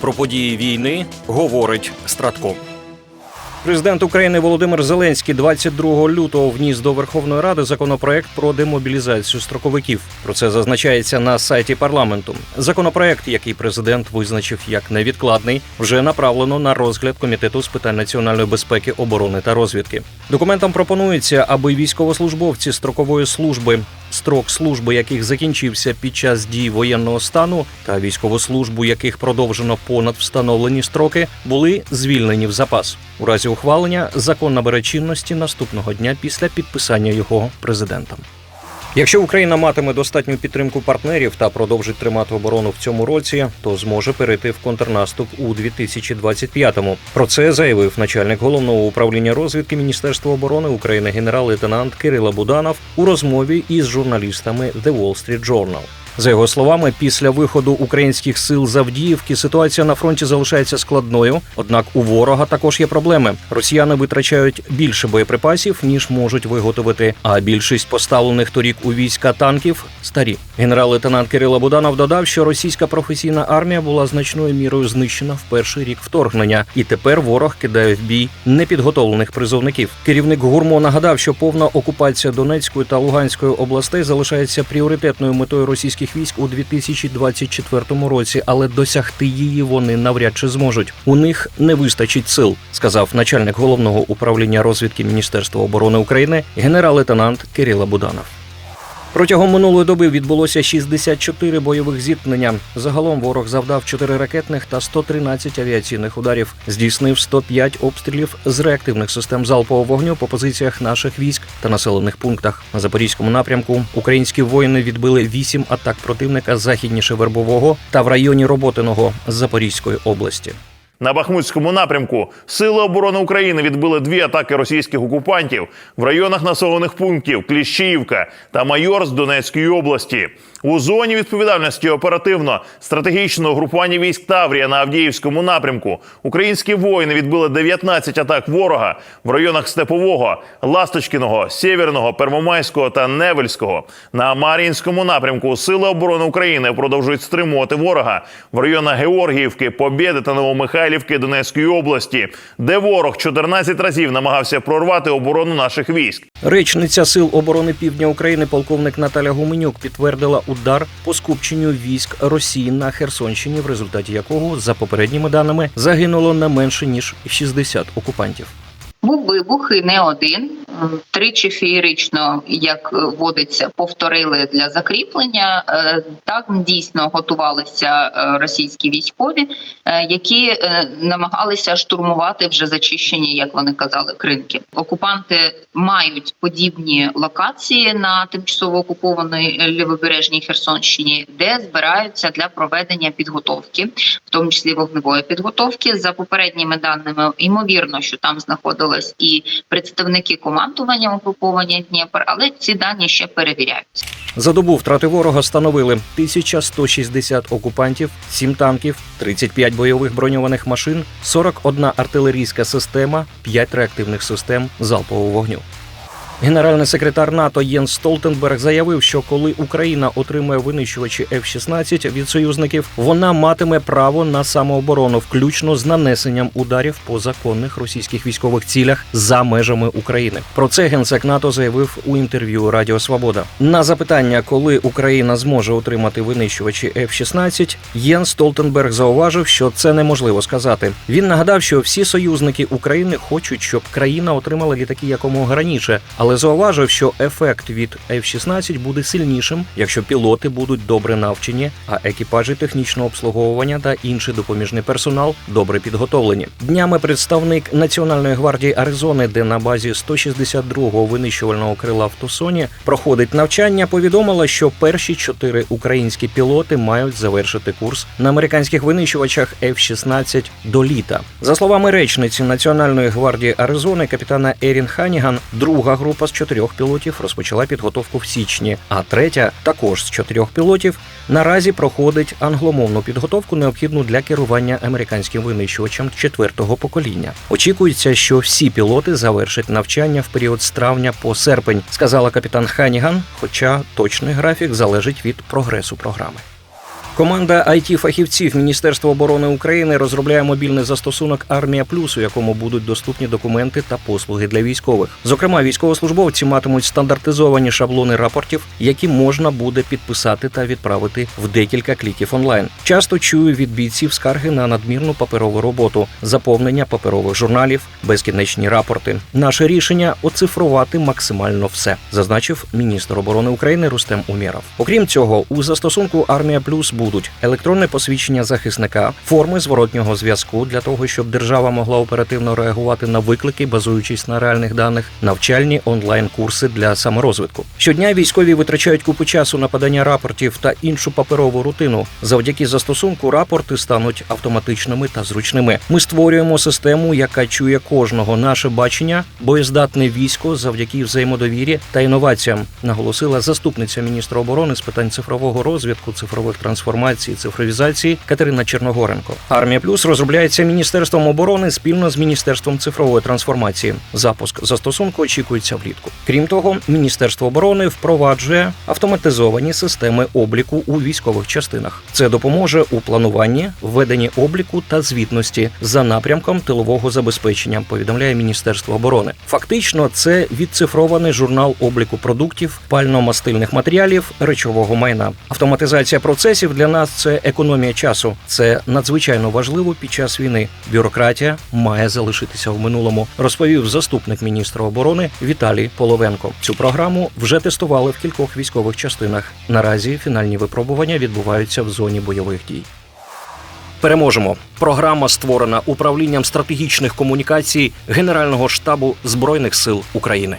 Про події війни говорить Стратко. Президент України Володимир Зеленський 22 лютого вніс до Верховної Ради законопроект про демобілізацію строковиків. Про це зазначається на сайті парламенту. Законопроект, який президент визначив як невідкладний, вже направлено на розгляд комітету з питань національної безпеки, оборони та розвідки. Документом пропонується, аби військовослужбовці строкової служби. Строк служби яких закінчився під час дій воєнного стану, та військову службу яких продовжено понад встановлені строки, були звільнені в запас. У разі ухвалення закон набере чинності наступного дня після підписання його президентом. Якщо Україна матиме достатню підтримку партнерів та продовжить тримати оборону в цьому році, то зможе перейти в контрнаступ у 2025-му. Про це заявив начальник головного управління розвідки Міністерства оборони України генерал-лейтенант Кирило Буданов у розмові із журналістами The Wall Street Journal. За його словами, після виходу українських сил з Авдіївки ситуація на фронті залишається складною. Однак у ворога також є проблеми. Росіяни витрачають більше боєприпасів ніж можуть виготовити. А більшість поставлених торік у війська танків старі. Генерал-лейтенант Кирило Буданов додав, що російська професійна армія була значною мірою знищена в перший рік вторгнення, і тепер ворог кидає в бій непідготовлених призовників. Керівник гурмо нагадав, що повна окупація Донецької та Луганської областей залишається пріоритетною метою російських військ у 2024 році, але досягти її вони навряд чи зможуть. У них не вистачить сил, сказав начальник головного управління розвідки Міністерства оборони України генерал-лейтенант Кирило Буданов. Протягом минулої доби відбулося 64 бойових зіткнення. Загалом ворог завдав 4 ракетних та 113 авіаційних ударів. Здійснив 105 обстрілів з реактивних систем залпового вогню по позиціях наших військ та населених пунктах. На запорізькому напрямку українські воїни відбили 8 атак противника західніше Вербового та в районі Роботиного з Запорізької області. На Бахмутському напрямку Сили оборони України відбили дві атаки російських окупантів в районах населених пунктів Кліщіївка та Майор з Донецької області. У зоні відповідальності оперативно стратегічного групування військ Таврія на Авдіївському напрямку українські воїни відбили 19 атак ворога в районах Степового, Ласточкіного, Сєвєрного, Первомайського та Невельського. На Мар'їнському напрямку Сили оборони України продовжують стримувати ворога в районах Георгіївки, Побєди та Новомихайлівки Донецької області, де ворог 14 разів намагався прорвати оборону наших військ. Речниця сил оборони Півдня України, полковник Наталя Гуменюк, підтвердила удар по скупченню військ Росії на Херсонщині, в результаті якого, за попередніми даними, загинуло не менше ніж 60 окупантів. Був вибух і не один. Тричі феєрично, як е, водиться, повторили для закріплення. Е, Так дійсно готувалися е, російські військові, які намагалися штурмувати вже зачищені, як вони казали, кринки. Окупанти мають подібні локації на тимчасово окупованій лівобережній Херсонщині, де збираються для проведення підготовки, в тому числі вогневої підготовки. За попередніми даними, ймовірно, що там знаходились і представники командування угруповання Дніпр, але ці дані ще перевіряються. За добу втрати ворога становили 1160 окупантів, 7 танків, 35 бойових броньованих машин, 41 артилерійська система, 5 реактивних систем залпового вогню. Генеральний секретар НАТО Єнс Столтенберг заявив, що коли Україна отримає винищувачі F-16 від союзників, вона матиме право на самооборону, включно з нанесенням ударів по законних російських військових цілях за межами України. Про це генсек НАТО заявив у інтерв'ю Радіо Свобода. На запитання, коли Україна зможе отримати винищувачі F-16, Єнс Столтенберг зауважив, що це неможливо сказати. Він нагадав, що всі союзники України хочуть, щоб країна отримала літаки якомога раніше, але зауважив, що ефект від F-16 буде сильнішим, якщо пілоти будуть добре навчені, а екіпажі технічного обслуговування та інший допоміжний персонал добре підготовлені. Днями представник Національної гвардії Аризони, де на базі 162-го винищувального крила в Тусоні проходить навчання, повідомила, що перші чотири українські пілоти мають завершити курс на американських винищувачах F-16 до літа. За словами речниці Національної гвардії Аризони, капітана Ерін Ханіган, друга група з чотирьох пілотів розпочала підготовку в січні, а третя, також з чотирьох пілотів, наразі проходить англомовну підготовку, необхідну для керування американським винищувачем четвертого покоління. Очікується, що всі пілоти завершать навчання в період з травня по серпень, сказала капітан Ханіган. Хоча точний графік залежить від прогресу програми. Команда it фахівців Міністерства оборони України розробляє мобільний застосунок Армія Плюс, у якому будуть доступні документи та послуги для військових. Зокрема, військовослужбовці матимуть стандартизовані шаблони рапортів, які можна буде підписати та відправити в декілька кліків онлайн. Часто чую від бійців скарги на надмірну паперову роботу, заповнення паперових журналів, безкінечні рапорти. Наше рішення оцифрувати максимально все, зазначив міністр оборони України Рустем Умєров. Окрім цього, у застосунку Армія Плюс будуть електронне посвідчення захисника, форми зворотнього зв'язку для того, щоб держава могла оперативно реагувати на виклики, базуючись на реальних даних, навчальні онлайн-курси для саморозвитку. Щодня військові витрачають купу часу на подання рапортів та іншу паперову рутину. Завдяки застосунку рапорти стануть автоматичними та зручними. Ми створюємо систему, яка чує кожного наше бачення, боєздатне військо завдяки взаємодовірі та інноваціям, наголосила заступниця міністра оборони з питань цифрового розвитку, цифрових трансформацій, цифровізації Катерина Черногоренко. Армія Плюс розробляється міністерством оборони спільно з міністерством цифрової трансформації. Запуск застосунку очікується влітку. Крім того, міністерство оборони впроваджує автоматизовані системи обліку у військових частинах. Це допоможе у плануванні, введенні обліку та звітності за напрямком тилового забезпечення. Повідомляє Міністерство оборони. Фактично, це відцифрований журнал обліку продуктів, пально-мастильних матеріалів, речового майна. Автоматизація процесів для нас це економія часу. Це надзвичайно важливо під час війни. Бюрократія має залишитися в минулому, розповів заступник міністра оборони Віталій Половенко. Цю програму вже тестували в кількох військових частинах. Наразі фінальні випробування відбуваються в зоні бойових дій. Переможемо. Програма створена управлінням стратегічних комунікацій Генерального штабу збройних сил України.